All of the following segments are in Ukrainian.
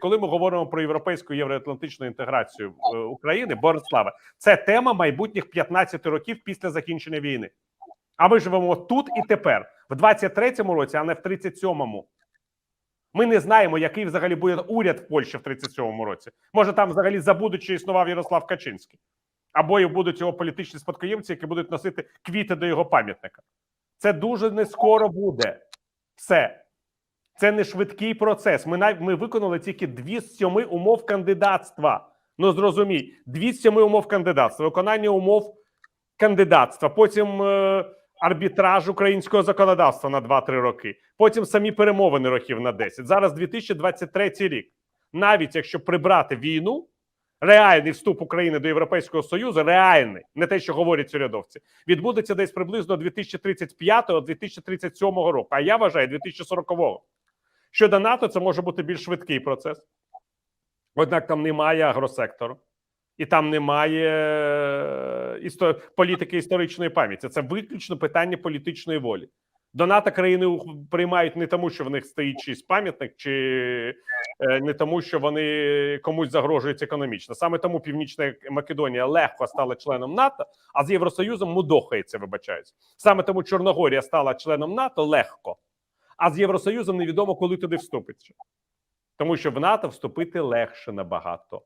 Коли ми говоримо про європейську євроатлантичну інтеграцію е, України, Бориславе, це тема майбутніх 15 років після закінчення війни. А ми живемо тут і тепер, в 23-му році, а не в 37-му. Ми не знаємо, який взагалі буде уряд в Польщі в 37-му році. Може, там взагалі забудуть, що існував Ярослав Качинський, або й будуть його політичні спадкоємці, які будуть носити квіти до його пам'ятника. Це дуже не скоро буде. Все. Це не швидкий процес. Ми нав... ми виконали тільки дві з сьоми умов кандидатства. Ну зрозумій, дві з сьоми умов кандидатства, виконання умов кандидатства, потім е... арбітраж українського законодавства на 2-3 роки, потім самі перемовини років на 10. Зараз 2023 рік. Навіть якщо прибрати війну, реальний вступ України до Європейського Союзу, реальний, не те, що говорять урядовці, відбудеться десь приблизно 2035-2037 року. А я вважаю 2040-го. Щодо НАТО, це може бути більш швидкий процес. Однак там немає агросектору, і там немає е, істо... політики історичної пам'яті. Це виключно питання політичної волі. До НАТО країни приймають не тому, що в них стоїть чийсь пам'ятник, чи е, не тому, що вони комусь загрожують економічно. Саме тому Північна Македонія легко стала членом НАТО, а з Євросоюзом мудохається, вибачаюсь. Саме тому Чорногорія стала членом НАТО легко, а з Євросоюзом невідомо, коли туди вступить. Тому що в НАТО вступити легше набагато.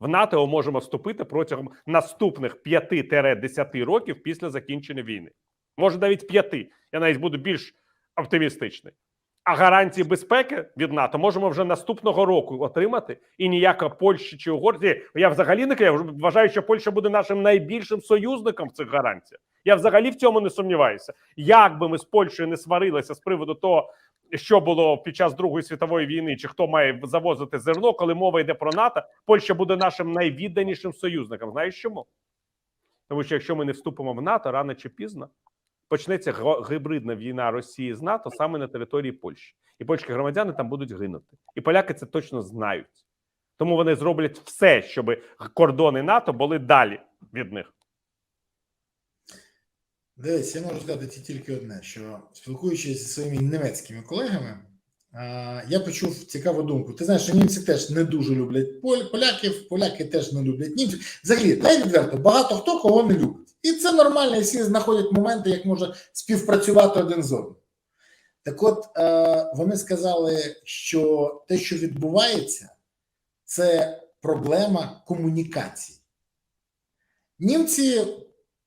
В НАТО ми можемо вступити протягом наступних 5-10 років після закінчення війни. Може, навіть 5. Я навіть буду більш оптимістичний. А гарантії безпеки від НАТО можемо вже наступного року отримати. І ніяка Польща чи Угорщина. Я взагалі не кажу, я вважаю, що Польща буде нашим найбільшим союзником в цих гарантіях. Я взагалі в цьому не сумніваюся. Як би ми з Польщею не сварилися з приводу того, що було під час Другої світової війни, чи хто має завозити зерно, коли мова йде про НАТО, Польща буде нашим найвідданішим союзником. Знаєш чому? Тому що якщо ми не вступимо в НАТО рано чи пізно, почнеться гібридна війна Росії з НАТО саме на території Польщі, і польські громадяни там будуть гинути. І поляки це точно знають. Тому вони зроблять все, щоб кордони НАТО були далі від них. Дивись, я можу сказати тільки одне: що спілкуючись зі своїми німецькими колегами, я почув цікаву думку. Ти знаєш, що німці теж не дуже люблять поляків, поляки теж не люблять німців. Взагалі, дай відверто, багато хто кого не любить. І це нормально, і всі знаходять моменти, як може співпрацювати один з одним. Так от, е, вони сказали, що те, що відбувається, це проблема комунікації. Німці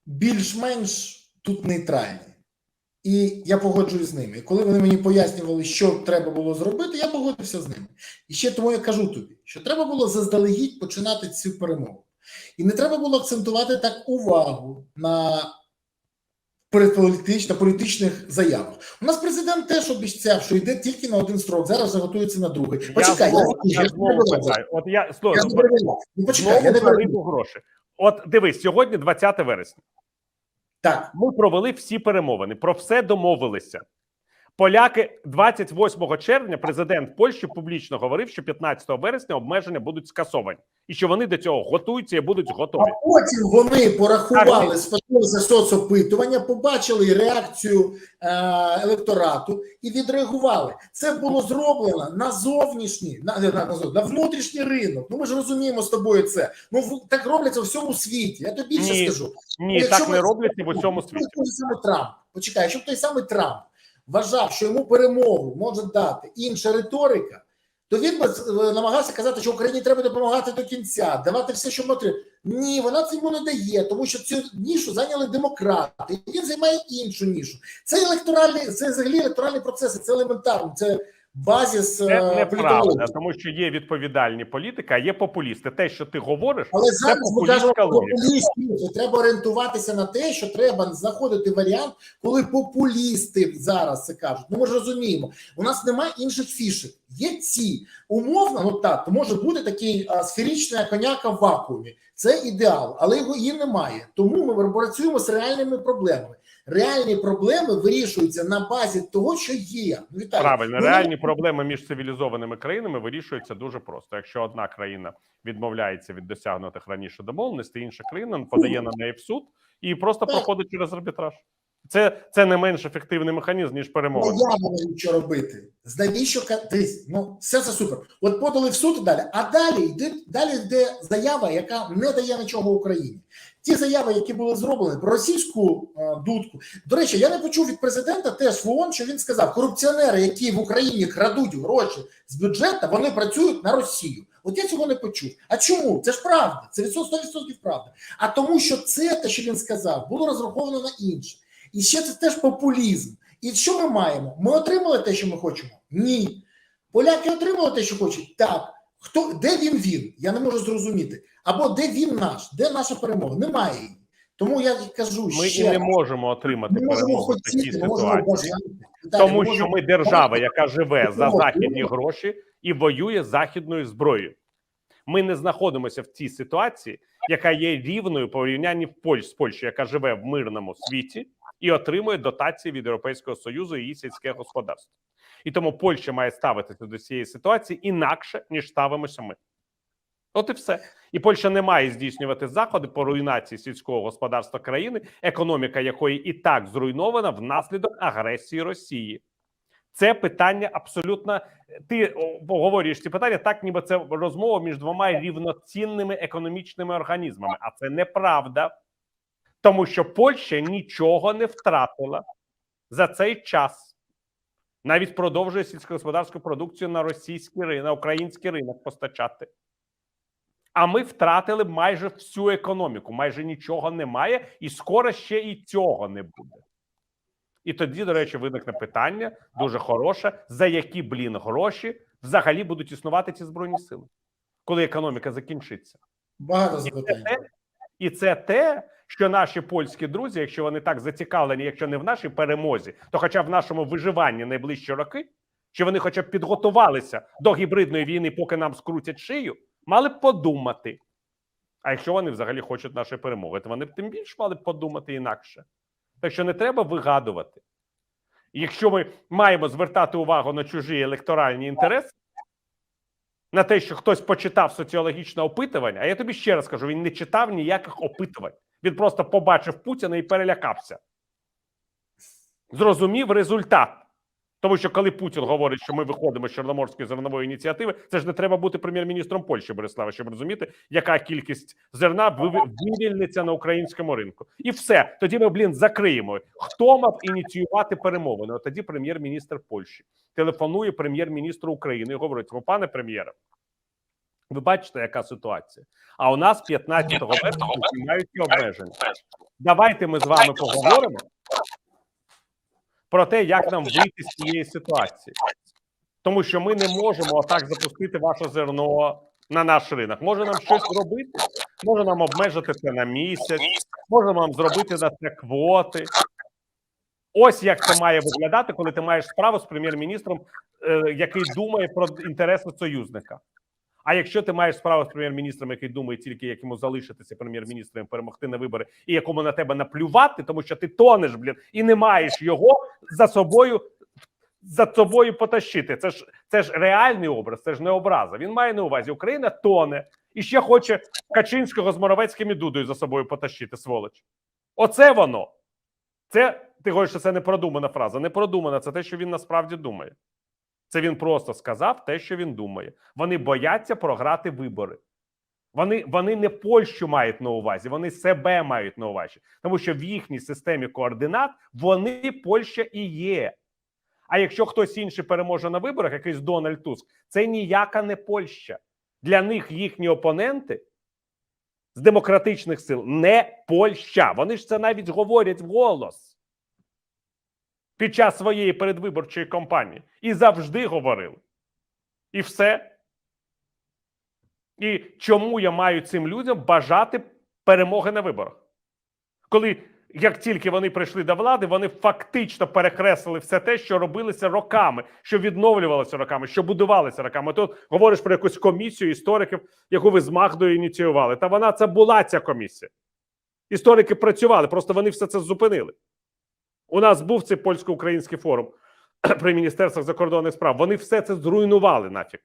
більш-менш тут нейтральні. І я погоджуюсь з ними. І коли вони мені пояснювали, що треба було зробити, я погодився з ними. І ще тому я кажу тобі, що треба було заздалегідь починати цю перемогу. І не треба було акцентувати так увагу на на політичних заявах. У нас президент теж обіцяв, що йде тільки на один строк. Зараз вже готується на другий. Почекай, я я, я знову питаю. От я, слухай, я, ну, я знову. От дивись, сьогодні 20 вересня. Так, Ми провели всі перемовини, про все домовилися. Поляки 28 червня президент Польщі публічно говорив, що 15 вересня обмеження будуть скасовані, і що вони до цього готуються і будуть А готові. потім вони порахували, сподівалися соцопитування, побачили реакцію е, електорату і відреагували. Це було зроблено на зовнішній, на, на, на, на внутрішній ринок. Ну ми ж розуміємо з тобою це. Ну в- так робляться в всьому світі. Я тобі більше Ні, скажу. Ні, Якщо так ми- не роблять в усьому світі. Той самий Трамп. Почекай, б той самий Трамп вважав, що йому перемогу може дати інша риторика, то він е, намагався казати, що Україні треба допомагати до кінця, давати все, що може. Ні, вона це йому не дає, тому що цю нішу зайняли демократи. і Він займає іншу нішу. Це електоральний, це взагалі електоральні процеси, це елементарно, це базіс. Це е, неправда, тому що є відповідальні політики, а є популісти. Те, що ти говориш, Але це зараз ми кажемо популістів. Треба орієнтуватися на те, що треба знаходити варіант, коли популісти зараз це кажуть. Ну ми ж розуміємо, у нас немає інших фішек. Є ці умовно, ну так, то може бути такий а, сферична коняка в вакуумі. Це ідеал, але його її немає. Тому ми працюємо з реальними проблемами. Реальні проблеми вирішуються на базі того, що є. Ну, Віталій, Правильно, ну, реальні проблеми між цивілізованими країнами вирішуються дуже просто. Якщо одна країна відмовляється від досягнутих раніше домовленостей, інша країна подає на неї в суд і просто Так. проходить через арбітраж. Це, це не менш ефективний механізм, ніж Ну, я не що робити. Навіщо ка- дивись, ну все це супер. От подали в суд далі. А далі йде далі йде заява, яка не дає нічого Україні. Ті заяви, які були зроблені про російську е, дудку. До речі, я не почув від президента теж в ООН, що він сказав: корупціонери, які в Україні крадуть гроші з бюджету, вони працюють на Росію. От я цього не почув. А чому? Це ж правда, це від 100% правда. А тому, що це те, що він сказав, було розраховано на інше. І ще це теж популізм. І що ми маємо? Ми отримали те, що ми хочемо? Ні. Поляки отримали те, що хочуть? Так. Хто де він він? Я не можу зрозуміти. Або де він наш, де наша перемога? Немає її. Тому я кажу Ми ще і не можемо отримати ми можемо перемогу в такій ситуації. Тому що ми держава, яка живе за західні гроші і воює західною зброєю. Ми не знаходимося в цій ситуації, яка є рівною по порівнянні в Поль з Польщею, яка живе в мирному світі і отримує дотації від Європейського союзу і її сільське господарство. І тому Польща має ставитися до цієї ситуації інакше ніж ставимося ми. От і все. І Польща не має здійснювати заходи по руйнації сільського господарства країни, економіка якої і так зруйнована внаслідок агресії Росії. Це питання абсолютно. Ти о, обговорюєш ці питання так, ніби це розмова між двома рівноцінними економічними організмами. А це неправда, тому що Польща нічого не втратила за цей час. Навіть продовжує сільськогосподарську продукцію на російський ринок, на український ринок постачати. А ми втратили майже всю економіку, майже нічого немає, і скоро ще і цього не буде. І тоді, до речі, виникне питання дуже хороше: за які блін гроші взагалі будуть існувати ці збройні сили, коли економіка закінчиться. Багато запитань. і це те, що наші польські друзі, якщо вони так зацікавлені, якщо не в нашій перемозі, то хоча в нашому виживанні найближчі роки, чи вони хоча б підготувалися до гібридної війни, поки нам скрутять шию, мали б подумати. А якщо вони взагалі хочуть нашої перемоги, то вони б тим більше мали б подумати інакше. Так що не треба вигадувати. Якщо ми маємо звертати увагу на чужі електоральні інтереси, на те, що хтось почитав соціологічне опитування, а я тобі ще раз кажу: він не читав ніяких опитувань. Він просто побачив Путіна і перелякався. Зрозумів результат. Тому що коли Путін говорить, що ми виходимо з Чорноморської зернової ініціативи, це ж не треба бути прем'єр-міністром Польщі, Борислава, щоб розуміти, яка кількість зерна вивільниться на українському ринку. І все. Тоді ми, блін, закриємо. Хто мав ініціювати перемовини? От тоді прем'єр-міністр Польщі телефонує прем'єр-міністру України і говорить: «О, пане прем'єре, ви бачите, яка ситуація? А у нас 15 вересня знімають обмеження. Давайте ми з вами поговоримо про те, як нам вийти з цієї ситуації, тому що ми не можемо отак запустити ваше зерно на наш ринок. Може нам щось робити? Може нам обмежити це на місяць, може нам зробити на це квоти. Ось як це має виглядати, коли ти маєш справу з прем'єр-міністром, е, який думає про інтереси союзника. А якщо ти маєш справу з прем'єр-міністром, який думає тільки, як йому залишитися прем'єр-міністром, перемогти на вибори, і якому на тебе наплювати, тому що ти тонеш, блін, і не маєш його за собою за собою потащити. Це ж це ж реальний образ, це ж не образа. Він має на увазі, Україна тоне і ще хоче Качинського з Моровецьким і Дудою за собою потащити, сволоч. Оце воно. Це ти говориш, що це продумана фраза. Не продумана, це те, що він насправді думає. Це він просто сказав те, що він думає. Вони бояться програти вибори. Вони, вони не Польщу мають на увазі, вони себе мають на увазі, тому що в їхній системі координат вони Польща і є. А якщо хтось інший переможе на виборах, якийсь Дональд Туск, це ніяка не Польща. Для них їхні опоненти з демократичних сил не Польща. Вони ж це навіть говорять вголос під час своєї передвиборчої кампанії і завжди говорили. І все. І чому я маю цим людям бажати перемоги на виборах? Коли як тільки вони прийшли до влади, вони фактично перекреслили все те, що робилося роками, що відновлювалося роками, що будувалося роками. Тут говориш про якусь комісію істориків, яку ви з Магдою ініціювали. Та вона це була ця комісія. Історики працювали, просто вони все це зупинили. У нас був цей польсько-український форум при міністерствах закордонних справ. Вони все це зруйнували нафіг.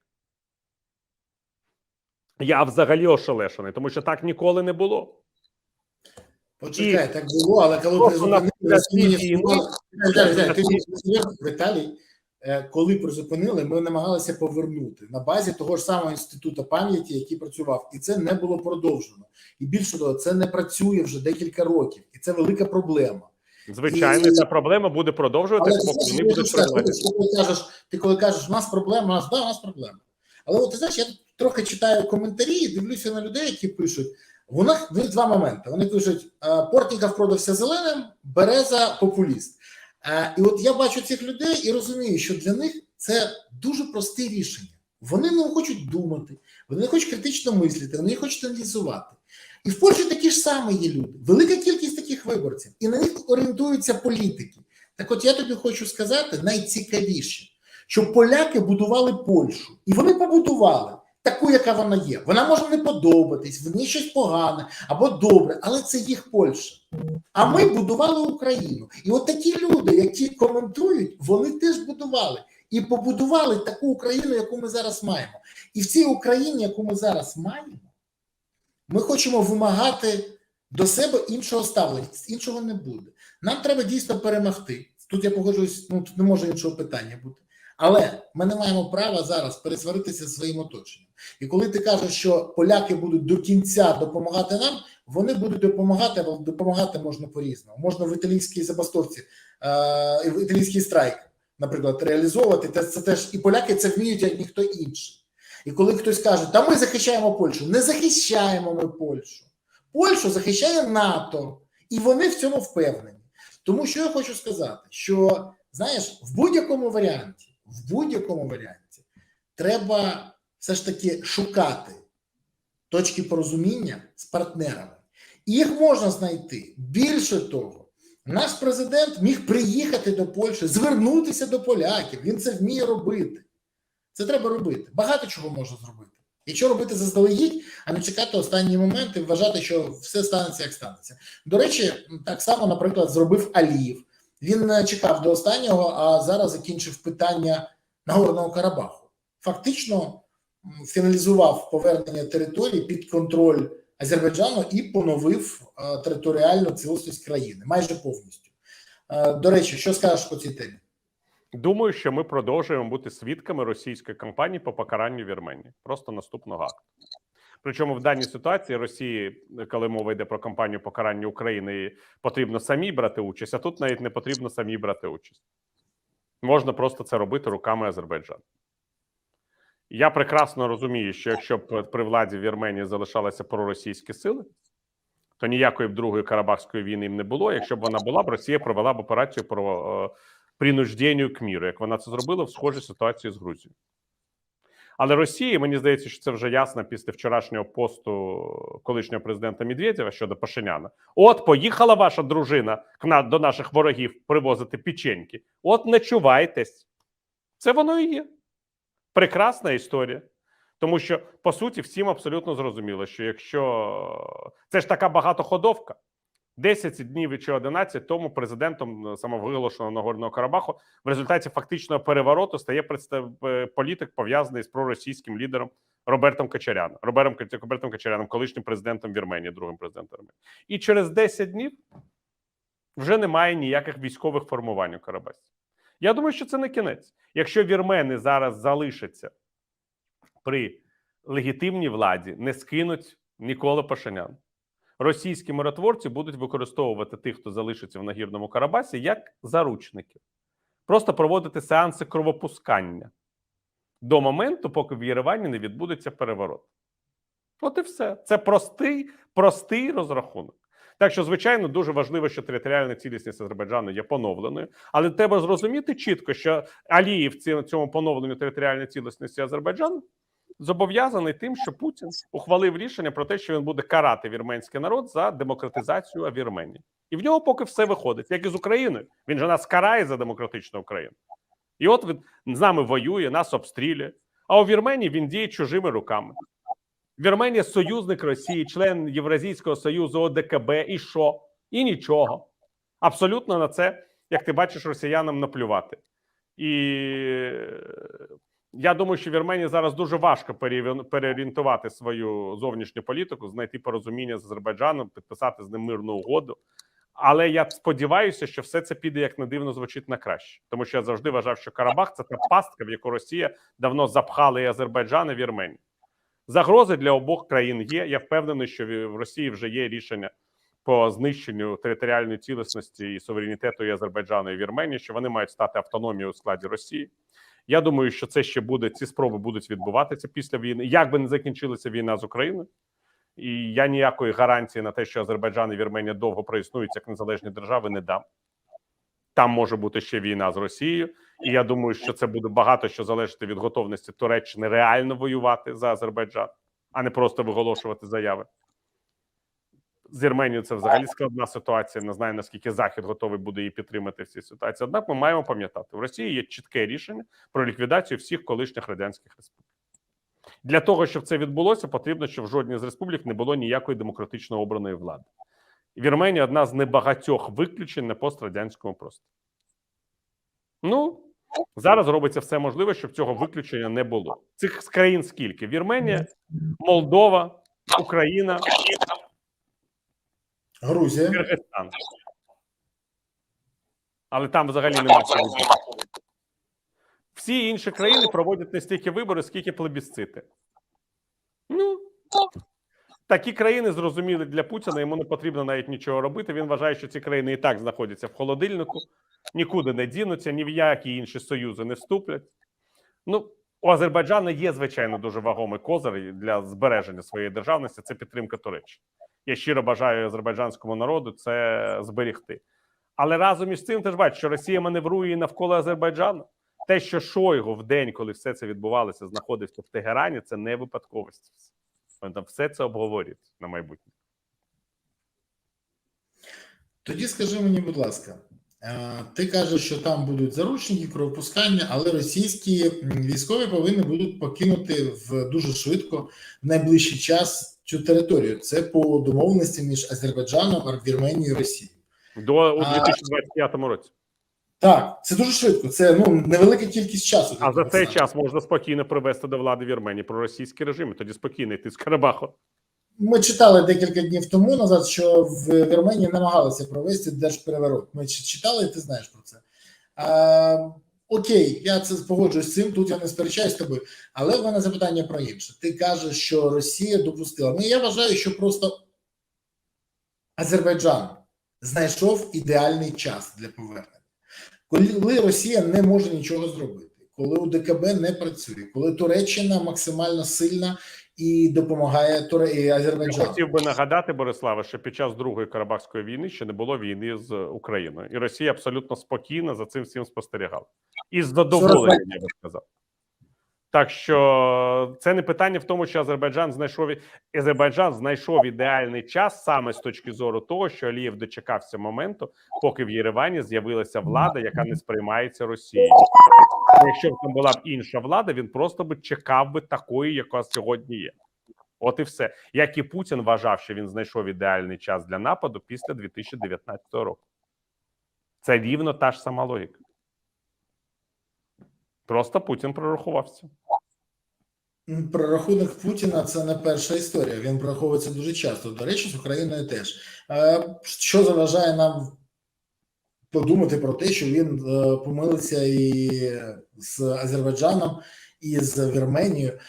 Я взагалі ошелешений, тому що так ніколи не було. Почекай, так було, але коли призупинили, Віталій, на Віталій, е, коли призупинили, ми намагалися повернути на базі того ж самого інституту пам'яті, який працював, і це не було продовжено. І більше того, це не працює вже декілька років, і це велика проблема. Звичайно, І- ця проблема буде продовжуватися, поки вони будуть хочу ти коли кажеш, у нас проблема, у нас да, у нас проблема. Але от ти знаєш, я тут трохи читаю коментарі і дивлюся на людей, які пишуть. У них два моменти. Вони пишуть: е, Портніков продався зеленим, Береза популіст. Е, І от я бачу цих людей і розумію, що для них це дуже просте рішення. Вони не хочуть думати, вони не хочуть критично мислити, вони не хочуть аналізувати. І в Польщі такі ж самі є люди. Велика кількість таких виборців, і на них орієнтуються політики. Так от я тобі хочу сказати найцікавіше, що поляки будували Польщу, і вони побудували таку, яка вона є. Вона може не подобатись, в ній щось погане або добре, але це їх Польща. А ми будували Україну. І от такі люди, які коментують, вони теж будували і побудували таку Україну, яку ми зараз маємо. І в цій Україні, яку ми зараз маємо, ми хочемо вимагати до себе іншого ставлення. Іншого не буде. Нам треба дійсно перемогти. Тут я погоджуюсь, ну тут не може іншого питання бути. Але ми не маємо права зараз пересваритися своїм оточенням. І коли ти кажеш, що поляки будуть до кінця допомагати нам, вони будуть допомагати, але допомагати можна по-різному. Можна в італійській забастовці, е, в італійський страйк, наприклад, реалізовувати. Це теж і поляки це вміють, як ніхто інший. І коли хтось каже, та ми захищаємо Польщу, не захищаємо ми Польщу. Польщу захищає НАТО, і вони в цьому впевнені. Тому що я хочу сказати, що знаєш, в будь-якому варіанті, в будь-якому варіанті треба все ж таки шукати точки порозуміння з партнерами. Їх можна знайти. Більше того, наш президент міг приїхати до Польщі, звернутися до поляків. Він це вміє робити. Це треба робити. Багато чого можна зробити. Якщо робити заздалегідь, а не чекати останні моменти, вважати, що все станеться, як станеться. До речі, так само, наприклад, зробив Аліїв. Він чекав до останнього, а зараз закінчив питання Нагорного Карабаху. Фактично фіналізував повернення території під контроль Азербайджану і поновив е, територіальну цілісність країни майже повністю. Е, До речі, що скажеш по цій темі? Думаю, що ми продовжуємо бути свідками російської кампанії по покаранню Вірменії. Просто наступного акту. Причому в даній ситуації Росії, коли мова йде про кампанію покарання України, потрібно самі брати участь, а тут навіть не потрібно самі брати участь. Можна просто це робити руками Азербайджану. Я прекрасно розумію, що якщо б при владі Вірменії залишалися проросійські сили, то ніякої б другої Карабахської війни їм не було. Якщо б вона була б, Росія провела б операцію про е, принужденню к міру, як вона це зробила в схожій ситуації з Грузією. Але Росії, мені здається, що це вже ясно після вчорашнього посту колишнього президента Медведєва щодо Пашиняна. От поїхала ваша дружина до наших ворогів привозити печеньки. От не чувайтесь. Це воно і є. Прекрасна історія. Тому що, по суті, всім абсолютно зрозуміло, що якщо це ж така багатоходовка, 10 днів чи 11 тому президентом самовиголошеного Нагорного Карабаху в результаті фактичного перевороту стає представ... е, політик, пов'язаний з проросійським лідером Робертом Качаряном, Робертом, Кач- Робертом Качаряном, колишнім президентом Вірменії, другим президентом Вірменії. І через 10 днів вже немає ніяких військових формувань у Карабасі. Я думаю, що це не кінець. Якщо вірмени зараз залишаться при легітимній владі, не скинуть ніколи Пашинян. Російські миротворці будуть використовувати тих, хто залишиться в нагірному Карабасі, як заручників, просто проводити сеанси кровопускання до моменту, поки в Єревані не відбудеться переворот. От і все. Це простий, простий розрахунок. Так що, звичайно, дуже важливо, що територіальна цілісність Азербайджану є поновленою, але треба зрозуміти чітко, що Аліїв в цьому поновленню територіальної цілісності Азербайджану зобов'язаний тим, що Путін ухвалив рішення про те, що він буде карати вірменський народ за демократизацію Вірменії. І в нього поки все виходить, як і з Україною. Він же нас карає за демократичну Україну. І от він з нами воює, нас обстрілює. А у Вірменії він діє чужими руками. Вірменія союзник Росії, член Євразійського союзу ОДКБ. І що? І нічого. Абсолютно на це, як ти бачиш, росіянам наплювати. І Я думаю, що Вірменії зараз дуже важко переорієнтувати свою зовнішню політику, знайти порозуміння з Азербайджаном, підписати з ним мирну угоду. Але я сподіваюся, що все це піде як не дивно звучить на краще, тому що я завжди вважав, що Карабах це та пастка, в яку Росія давно запхала і Азербайджан, і Вірменію. Загрози для обох країн є. Я впевнений, що в Росії вже є рішення по знищенню територіальної цілісності і суверенітету і Азербайджану і Вірменії, що вони мають стати автономією у складі Росії. Я думаю, що це ще буде. Ці спроби будуть відбуватися після війни. Як би не закінчилася війна з Україною, і я ніякої гарантії на те, що Азербайджан і Вірменія довго проіснують як незалежні держави, не дам. Там може бути ще війна з Росією, і я думаю, що це буде багато що залежати від готовності Туреччини реально воювати за Азербайджан, а не просто виголошувати заяви. З Вірменією це взагалі складна ситуація. Не знаю наскільки Захід готовий буде її підтримати в цій ситуації. Однак ми маємо пам'ятати, в Росії є чітке рішення про ліквідацію всіх колишніх радянських республік. Для того щоб це відбулося, потрібно, щоб в жодній з республік не було ніякої демократично обраної влади. Вірменія одна з небагатьох виключень на пострадянському просторі. Ну зараз робиться все можливе, щоб цього виключення не було. Цих країн скільки? Вірменія, Молдова, Україна, Грузія. Киргизстан. Але там взагалі немає. Всі інші країни проводять не стільки вибори, скільки плебісцити. Ну такі країни зрозуміли для Путіна. Йому не потрібно навіть нічого робити. Він вважає, що ці країни і так знаходяться в холодильнику, нікуди не дінуться, ні в які інші союзи не вступлять. Ну, у Азербайджану є, звичайно, дуже вагомий козир для збереження своєї державності. Це підтримка Туреччини. Я щиро бажаю азербайджанському народу це зберігти. Але разом із цим ж бачиш, що Росія маневрує навколо Азербайджану. Те, що Шойгу в день, коли все це відбувалося, знаходився в Тегерані, це не випадковість. Вони там все це обговорюють на майбутнє. Тоді скажи мені, будь ласка, е, ти кажеш, що там будуть заручники, кровопускання, але російські військові повинні будуть покинути в дуже швидко в найближчий час цю територію. Це по домовленості між Азербайджаном, Вірменією і Росією. До у 2025 році. Так, це дуже швидко. Це ну невелика кількість часу. А за цей час можна спокійно привести до влади Вірменії про російський режим. Тоді спокійно йти з Карабаху. Ми читали декілька днів тому назад, що в Вірменії намагалися провести держпереворот. Ми читали, і ти знаєш про це. А, окей, я це погоджуюсь з цим. Тут я не сперечаюсь з тобою. Але в мене запитання про інше. Ти кажеш, що Росія допустила. Ну я вважаю, що просто Азербайджан знайшов ідеальний час для повернення. Коли Росія не може нічого зробити, коли УДКБ не працює, коли Туреччина максимально сильна і допомагає Туре і Я хотів би нагадати, Бориславе, що під час другої Карабахської війни ще не було війни з Україною, і Росія абсолютно спокійно за цим всім спостерігала. І з задоволенням, я би сказав. Так що це не питання в тому, що Азербайджан знайшов Азербайджан знайшов ідеальний час саме з точки зору того, що Алієв дочекався моменту, поки в Єревані з'явилася влада, яка не сприймається Росією. Якщо б там була б інша влада, він просто би чекав би такої, яка сьогодні є. От і все. Як і Путін вважав, що він знайшов ідеальний час для нападу після 2019 року. Це рівно та ж сама логіка. Просто Путін прорахувався. Прорахунок Путіна це не перша історія. Він прораховується дуже часто. До речі, з Україною теж. Е, Що заважає нам подумати про те, що він е, помилився і з Азербайджаном, і з Вірменією. Е,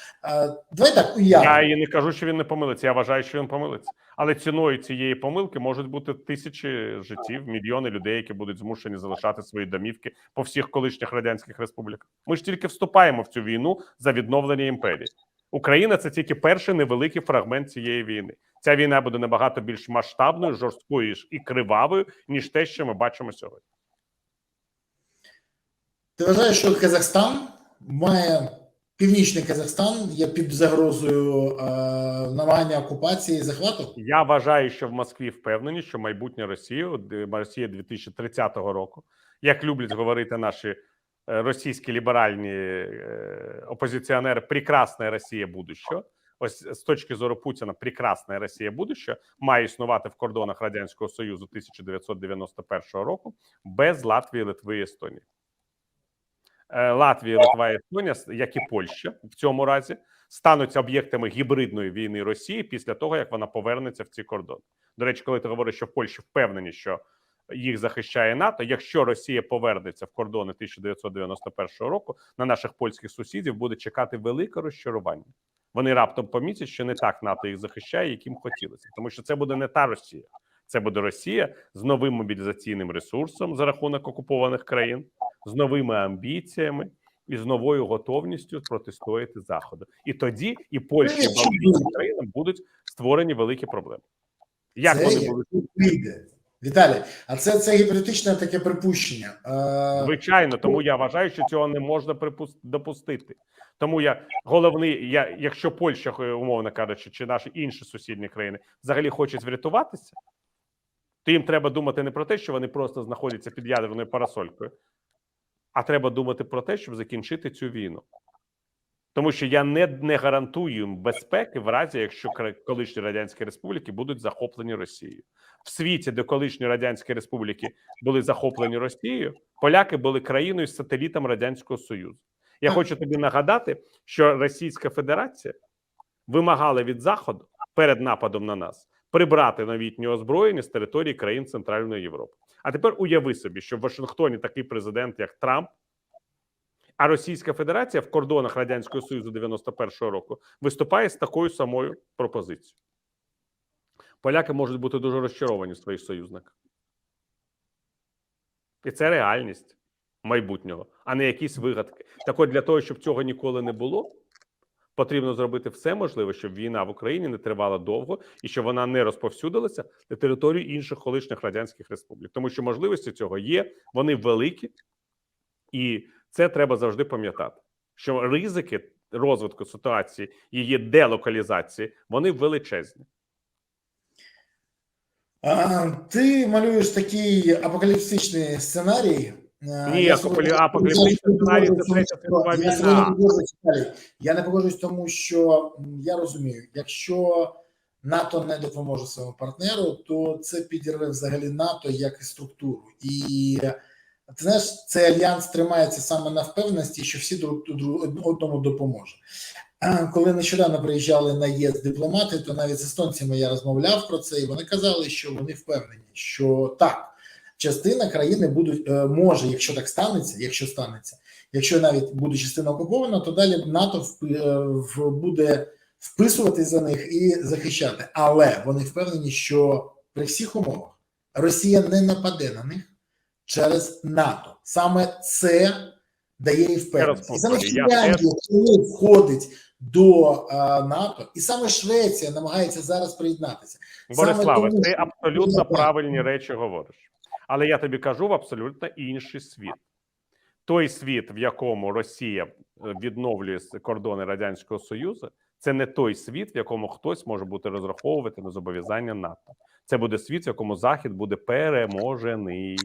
Давай так Я і не кажу, що він не помилиться. Я вважаю, що він помилиться. Але ціною цієї помилки можуть бути тисячі життів, мільйони людей, які будуть змушені залишати свої домівки по всіх колишніх радянських республіках. Ми ж тільки вступаємо в цю війну за відновлення імперії. Україна це тільки перший невеликий фрагмент цієї війни. Ця війна буде набагато більш масштабною, жорсткою і кривавою, ніж те, що ми бачимо сьогодні. Ти вважаєш, що Казахстан має північний Казахстан є під загрозою е, намагання окупації і захвату? Я вважаю, що в Москві впевнені, що майбутнє Росії, е, Росія 2030 року, як люблять говорити наші е, російські ліберальні опозиціонери, прекрасна Росія будущого. Ось з точки зору Путіна, прекрасна Росія будущого має існувати в кордонах радянського союзу 1991 року без Латвії, Литви і Естонії. е, Латвія, Литва і Естонія, як і Польща в цьому разі, стануть об'єктами гібридної війни Росії після того, як вона повернеться в ці кордони. До речі, коли ти говориш, що в Польщі впевнені, що їх захищає НАТО. Якщо Росія повернеться в кордони 1991 року, на наших польських сусідів буде чекати велике розчарування. Вони раптом помітять, що не так НАТО їх захищає, яким хотілося, тому що це буде не та Росія. Це буде Росія з новим мобілізаційним ресурсом за рахунок окупованих країн, з новими амбіціями і з новою готовністю протистояти заходу. І тоді і Польща, і Балтійські країни будуть створені великі проблеми. Як Це вони Вийде. Віталій, а це, це гіпотетичне таке припущення. Е, Звичайно, тому я вважаю, що цього не можна допустити. Тому я головний, я якщо Польща, е, умовно кажучи, чи наші інші сусідні країни взагалі хочуть врятуватися, то їм треба думати не про те, що вони просто знаходяться під ядерною парасолькою, а треба думати про те, щоб закінчити цю війну. Тому що я не, не гарантую їм безпеки в разі, якщо колишні радянські республіки будуть захоплені Росією. В світі, де колишні радянські республіки були захоплені Росією, поляки були країною сателітом радянського союзу. Я хочу тобі нагадати, що Російська Федерація вимагала від Заходу перед нападом на нас прибрати новітнє озброєння з території країн Центральної Європи. А тепер уяви собі, що в Вашингтоні такий президент, як Трамп, а Російська Федерація в кордонах Радянського Союзу 91-го року виступає з такою самою пропозицією. Поляки можуть бути дуже розчаровані в своїх союзниках. І це реальність майбутнього, а не якісь вигадки. Так от для того, щоб цього ніколи не було, потрібно зробити все можливе, щоб війна в Україні не тривала довго і щоб вона не розповсюдилася на територію інших колишніх радянських республік. Тому що можливості цього є, вони великі, і це треба завжди пам'ятати. Що ризики розвитку ситуації, її делокалізації, вони величезні. а, ти малюєш такий апокаліптичний сценарій. Ні, я сьогодні- апокаліптичний сценарій це Третя світова війна. Я не погоджуюсь тому, що я розумію, якщо НАТО не допоможе своєму партнеру, то це підірве взагалі НАТО як і структуру. І ти знаєш, цей альянс тримається саме на впевненості, що всі друг, друг одному допоможуть. Коли нещодавно приїжджали на ЄС дипломати, то навіть з естонцями я розмовляв про це, і вони казали, що вони впевнені, що так, частина країни будуть е, може, якщо так станеться, якщо станеться, якщо навіть буде частина окупована, то далі НАТО е, буде вписуватись за них і захищати. Але вони впевнені, що при всіх умовах Росія не нападе на них через НАТО. Саме це дає їй впевненість. І саме Фінляндія коли входить до е, НАТО, і саме Швеція намагається зараз приєднатися. Бориславе, ти що- абсолютно правильні речі говориш. Але я тобі кажу в абсолютно інший світ. Той світ, в якому Росія е, відновлює кордони Радянського Союзу, це не той світ, в якому хтось може бути розраховувати на зобов'язання НАТО. Це буде світ, в якому Захід буде переможений.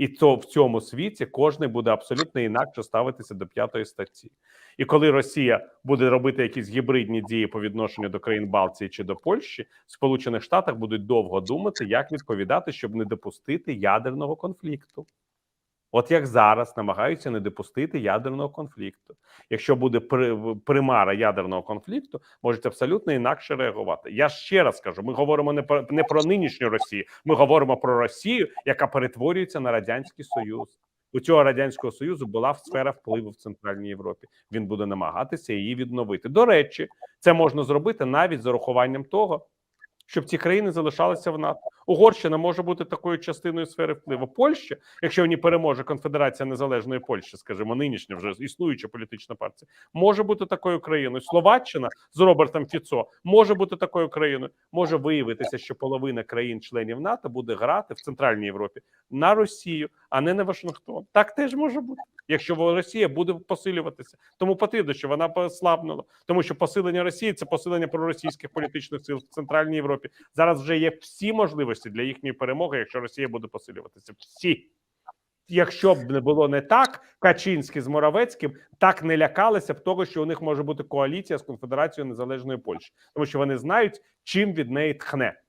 І то в цьому світі кожен буде абсолютно інакше ставитися до п'ятої статті. І коли Росія буде робити якісь гібридні дії по відношенню до країн Балтії чи до Польщі, в Сполучених Штатах будуть довго думати, як відповідати, щоб не допустити ядерного конфлікту. От як зараз намагаються не допустити ядерного конфлікту. Якщо буде примара ядерного конфлікту, можуть абсолютно інакше реагувати. Я ще раз кажу: ми говоримо не про не про нинішню Росію, ми говоримо про Росію, яка перетворюється на радянський союз. У цього радянського союзу була сфера впливу в Центральній Європі. Він буде намагатися її відновити. До речі, це можна зробити навіть з урахуванням того, щоб ці країни залишалися в НАТО. Угорщина може бути такою частиною сфери впливу. Польща, якщо в переможе Конфедерація Незалежної Польщі, скажімо, нинішня вже існуюча політична партія, може бути такою країною. Словаччина з Робертом Фіцо може бути такою країною. Може виявитися, що половина країн-членів НАТО буде грати в Центральній Європі на Росію, а не на Вашингтон. Так теж може бути, якщо Росія буде посилюватися. Тому потрібно, щоб вона послабнула, тому що посилення Росії це посилення проросійських політичних сил в Центральній Європі. Зараз вже є всі можливості для їхньої перемоги, якщо Росія буде посилюватися. Всі. Якщо б не було не так, Качинський з Моровецьким так не лякалися б того, що у них може бути коаліція з Конфедерацією Незалежної Польщі, тому що вони знають, чим від неї тхне.